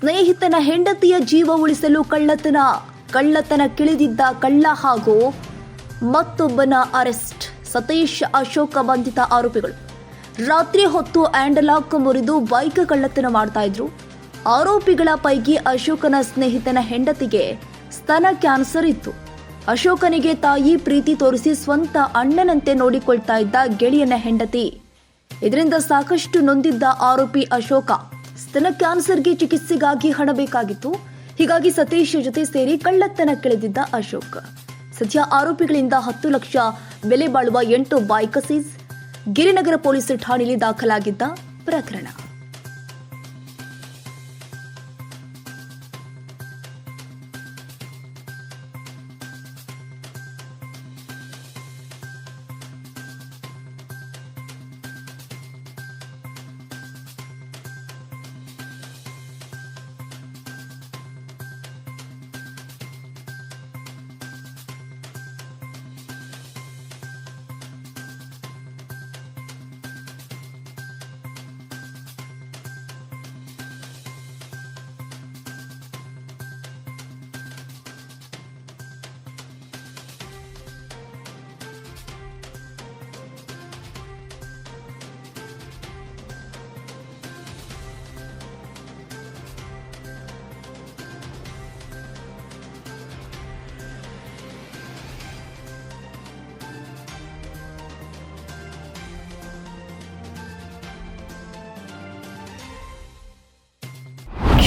ಸ್ನೇಹಿತನ ಹೆಂಡತಿಯ ಜೀವ ಉಳಿಸಲು ಕಳ್ಳತನ ಕಳ್ಳತನ ಕಿಳಿದಿದ್ದ ಕಳ್ಳ ಹಾಗೂ ಮತ್ತೊಬ್ಬನ ಅರೆಸ್ಟ್. ಸತೀಶ್ ಅಶೋಕ ಬಂಧಿತ ಆರೋಪಿಗಳು. ರಾತ್ರಿ ಹೊತ್ತು ಆಂಡಲಾಕ್ ಮುರಿದು ಬೈಕ್ ಕಳ್ಳತನ ಮಾಡ್ತಾ ಇದ್ರು. ಆರೋಪಿಗಳ ಪೈಕಿ ಅಶೋಕನ ಸ್ನೇಹಿತನ ಹೆಂಡತಿಗೆ ಸ್ತನ ಕ್ಯಾನ್ಸರ್ ಇತ್ತು. ಅಶೋಕನಿಗೆ ತಾಯಿ ಪ್ರೀತಿ ತೋರಿಸಿ ಸ್ವಂತ ಅಣ್ಣನಂತೆ ನೋಡಿಕೊಳ್ತಾ ಇದ್ದ ಗೆಳೆಯನ ಹೆಂಡತಿ. ಇದರಿಂದ ಸಾಕಷ್ಟು ನೊಂದಿದ್ದ ಆರೋಪಿ ಅಶೋಕ. ಸ್ತನ ಕ್ಯಾನ್ಸರ್ಗೆ ಚಿಕಿತ್ಸೆಗಾಗಿ ಹಣ ಬೇಕಾಗಿತ್ತು. ಹೀಗಾಗಿ ಸತೀಶ್ ಜೊತೆ ಸೇರಿ ಕಳ್ಳತನ ಕೆಳೆದಿದ್ದ ಅಶೋಕ್. ಸದ್ಯ ಆರೋಪಿಗಳಿಂದ ಹತ್ತು ಲಕ್ಷ ಬೆಲೆ ಬಾಳುವ ಎಂಟು ಬೈಕ್ ಗಿರಿನಗರ ಪೊಲೀಸ್ ಠಾಣೆಯಲ್ಲಿ ದಾಖಲಾಗಿದ್ದ ಪ್ರಕರಣ.